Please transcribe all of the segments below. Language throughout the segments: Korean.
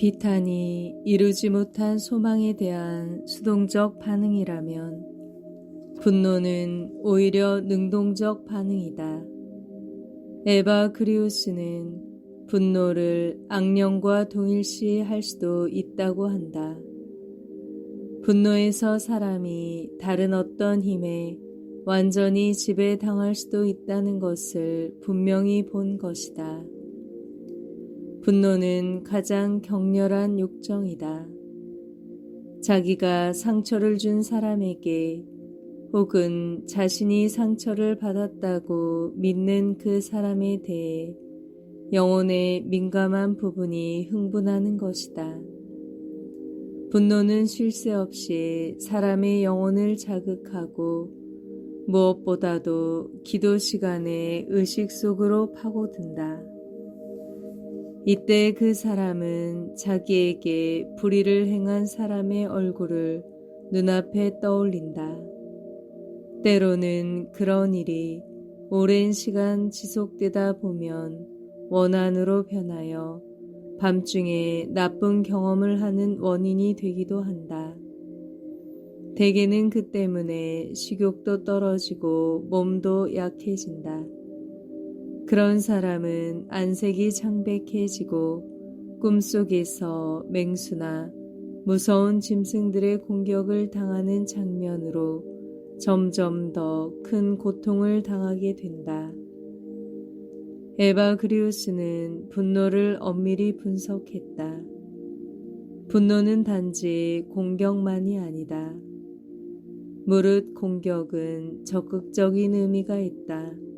비탄이 이루지 못한 소망에 대한 수동적 반응이라면 분노는 오히려 능동적 반응이다. 에바 그리우스는 분노를 악령과 동일시 할 수도 있다고 한다. 분노에서 사람이 다른 어떤 힘에 완전히 지배당할 수도 있다는 것을 분명히 본 것이다. 분노는 가장 격렬한 욕정이다. 자기가 상처를 준 사람에게 혹은 자신이 상처를 받았다고 믿는 그 사람에 대해 영혼의 민감한 부분이 흥분하는 것이다. 분노는 쉴 새 없이 사람의 영혼을 자극하고 무엇보다도 기도 시간에 의식 속으로 파고든다. 이때 그 사람은 자기에게 불의를 행한 사람의 얼굴을 눈앞에 떠올린다. 때로는 그런 일이 오랜 시간 지속되다 보면 원한으로 변하여 밤중에 나쁜 경험을 하는 원인이 되기도 한다. 대개는 그 때문에 식욕도 떨어지고 몸도 약해진다. 그런 사람은 안색이 창백해지고 꿈속에서 맹수나 무서운 짐승들의 공격을 당하는 장면으로 점점 더 큰 고통을 당하게 된다. 에바 그리우스는 분노를 엄밀히 분석했다. 분노는 단지 공격만이 아니다. 무릇 공격은 적극적인 의미가 있다.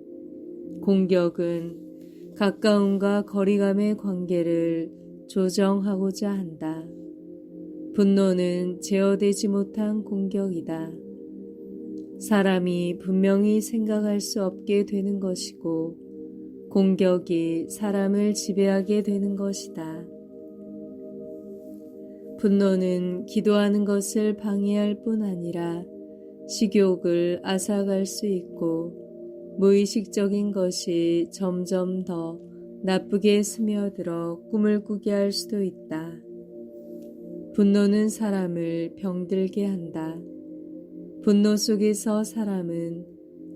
공격은 가까움과 거리감의 관계를 조정하고자 한다. 분노는 제어되지 못한 공격이다. 사람이 분명히 생각할 수 없게 되는 것이고, 공격이 사람을 지배하게 되는 것이다. 분노는 기도하는 것을 방해할 뿐 아니라 식욕을 앗아갈 수 있고 무의식적인 것이 점점 더 나쁘게 스며들어 꿈을 꾸게 할 수도 있다. 분노는 사람을 병들게 한다. 분노 속에서 사람은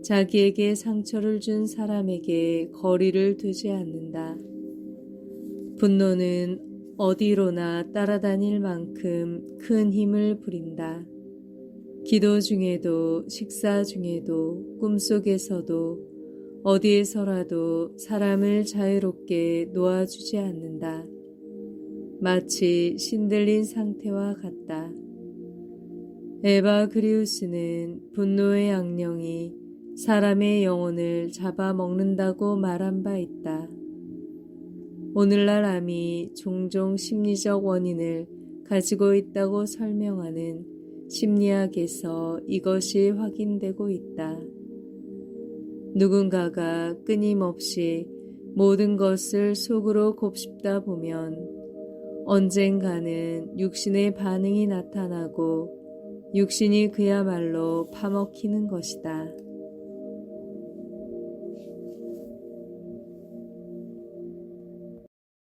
자기에게 상처를 준 사람에게 거리를 두지 않는다. 분노는 어디로나 따라다닐 만큼 큰 힘을 부린다. 기도 중에도 식사 중에도 꿈속에서도 어디에서라도 사람을 자유롭게 놓아주지 않는다. 마치 신들린 상태와 같다. 에바 그리우스는 분노의 악령이 사람의 영혼을 잡아먹는다고 말한 바 있다. 오늘날 암이 종종 심리적 원인을 가지고 있다고 설명하는 심리학에서 이것이 확인되고 있다. 누군가가 끊임없이 모든 것을 속으로 곱씹다 보면 언젠가는 육신의 반응이 나타나고 육신이 그야말로 파먹히는 것이다.